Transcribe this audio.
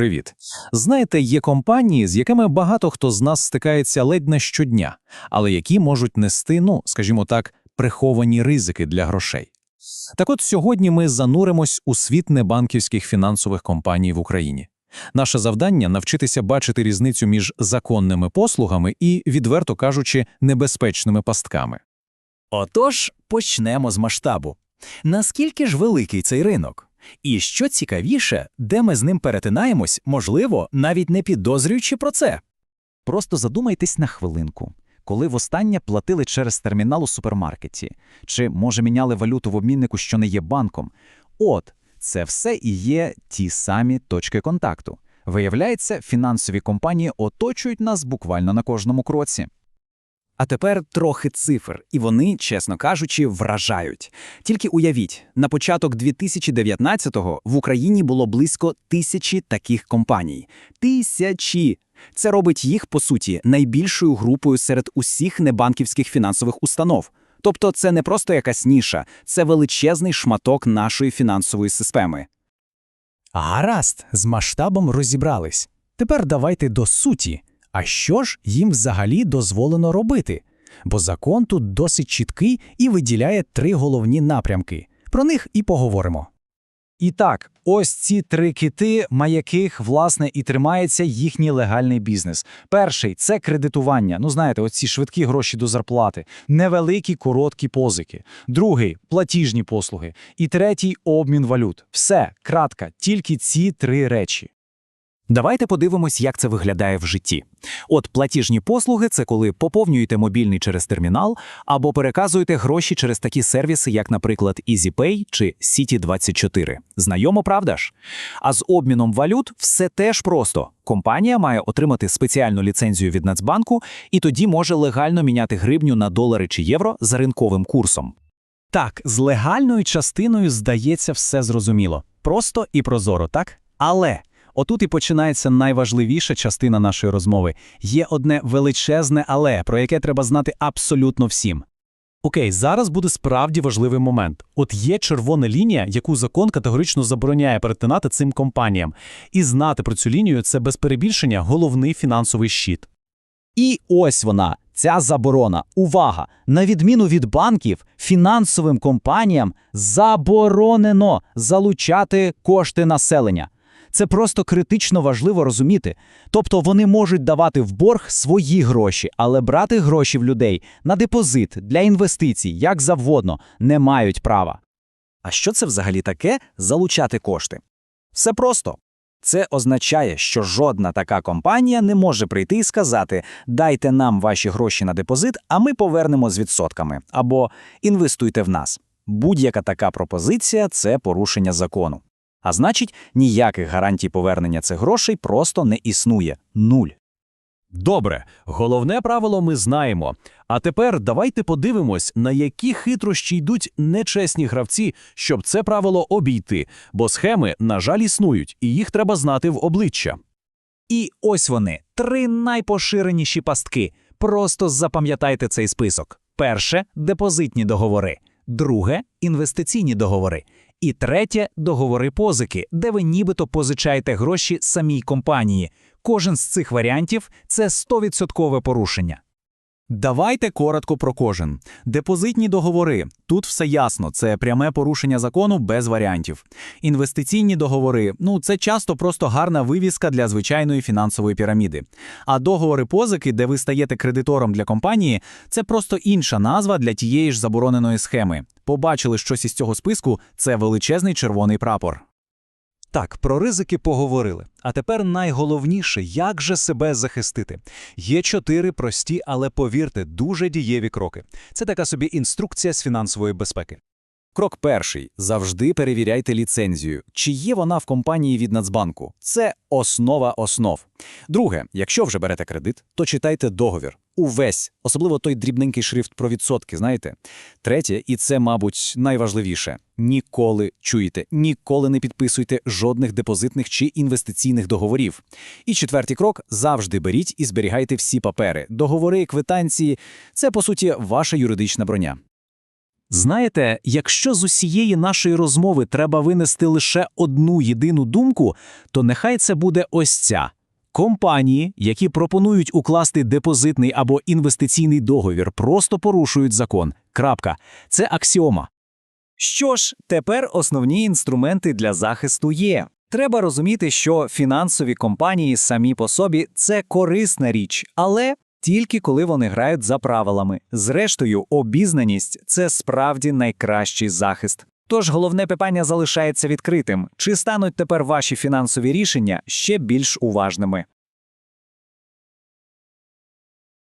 Привіт. Знаєте, є компанії, з якими багато хто з нас стикається ледь не щодня, але які можуть нести, ну, скажімо так, приховані ризики для грошей. Так от сьогодні ми зануримось у світ небанківських фінансових компаній в Україні. Наше завдання навчитися бачити різницю між законними послугами і, відверто кажучи, небезпечними пастками. Отож, почнемо з масштабу. Наскільки ж великий цей ринок? І що цікавіше, де ми з ним перетинаємось, можливо, навіть не підозрюючи про це. Просто задумайтесь на хвилинку. Коли востаннє платили через термінал у супермаркеті, чи, може, міняли валюту в обміннику, що не є банком. От, це все і є ті самі точки контакту. Виявляється, фінансові компанії оточують нас буквально на кожному кроці. А тепер трохи цифр, і вони, чесно кажучи, вражають. Тільки уявіть, на початок 2019-го в Україні було близько тисячі таких компаній. Тисячі! Це робить їх, по суті, найбільшою групою серед усіх небанківських фінансових установ. Тобто це не просто якась ніша, це величезний шматок нашої фінансової системи. Гаразд, з масштабом розібрались. Тепер давайте до суті. А що ж їм взагалі дозволено робити? Бо закон тут досить чіткий і виділяє три головні напрямки. Про них і поговоримо. І так, ось ці три кити, на яких, власне, і тримається їхній легальний бізнес. Перший це кредитування. Ну, знаєте, оці швидкі гроші до зарплати, невеликі короткі позики. Другий платіжні послуги. І третій обмін валют. Все, кратка, тільки ці три речі. Давайте подивимось, як це виглядає в житті. От платіжні послуги це коли поповнюєте мобільний через термінал або переказуєте гроші через такі сервіси, як, наприклад, EasyPay чи City24. Знайомо, правда ж? А з обміном валют все теж просто. Компанія має отримати спеціальну ліцензію від Нацбанку і тоді може легально міняти гривню на долари чи євро за ринковим курсом. Так, з легальною частиною здається все зрозуміло. Просто і прозоро, так? Але отут і починається найважливіша частина нашої розмови. Є одне величезне але, про яке треба знати абсолютно всім. Окей, зараз буде справді важливий момент. От є червона лінія, яку закон категорично забороняє перетинати цим компаніям. І знати про цю лінію це без перебільшення головний фінансовий щит. І ось вона, ця заборона. Увага! На відміну від банків, фінансовим компаніям заборонено залучати кошти населення. Це просто критично важливо розуміти. Тобто вони можуть давати в борг свої гроші, але брати гроші в людей на депозит для інвестицій, як завгодно, не мають права. А що це взагалі таке залучати кошти? Все просто. Це означає, що жодна така компанія не може прийти і сказати: дайте нам ваші гроші на депозит, а ми повернемо з відсотками, або інвестуйте в нас. Будь-яка така пропозиція це порушення закону. А значить, ніяких гарантій повернення цих грошей просто не існує. Нуль. Добре, головне правило ми знаємо. А тепер давайте подивимось, на які хитрощі йдуть нечесні гравці, щоб це правило обійти, бо схеми, на жаль, існують, і їх треба знати в обличчя. І ось вони три найпоширеніші пастки. Просто запам'ятайте цей список: перше депозитні договори, друге інвестиційні договори. І третє договори позики, де ви нібито позичаєте гроші самій компанії. Кожен з цих варіантів це 100% порушення. Давайте коротко про кожен. Депозитні договори. Тут все ясно, це пряме порушення закону без варіантів. Інвестиційні договори ну це часто просто гарна вивіска для звичайної фінансової піраміди. А договори позики, де ви стаєте кредитором для компанії, це просто інша назва для тієї ж забороненої схеми. Побачили щось із цього списку це величезний червоний прапор. Так, про ризики поговорили. А тепер найголовніше, як же себе захистити. Є чотири прості, але повірте, дуже дієві кроки. Це така собі інструкція з фінансової безпеки. Крок перший завжди перевіряйте ліцензію, чи є вона в компанії від Нацбанку. Це основа основ. Друге, якщо вже берете кредит, то читайте договір. Увесь, особливо той дрібненький шрифт про відсотки, знаєте. Третє, і це, мабуть, найважливіше: ніколи чуєте, ніколи не підписуйте жодних депозитних чи інвестиційних договорів. І четвертий крок завжди беріть і зберігайте всі папери. Договори, квитанції це, по суті, ваша юридична броня. Знаєте, якщо з усієї нашої розмови треба винести лише одну єдину думку, то нехай це буде ось ця. Компанії, які пропонують укласти депозитний або інвестиційний договір, просто порушують закон. Крапка. Це аксіома. Що ж, тепер основні інструменти для захисту є. Треба розуміти, що фінансові компанії самі по собі це корисна річ, але тільки коли вони грають за правилами. Зрештою, обізнаність це справді найкращий захист. Тож головне питання залишається відкритим: чи стануть тепер ваші фінансові рішення ще більш уважними?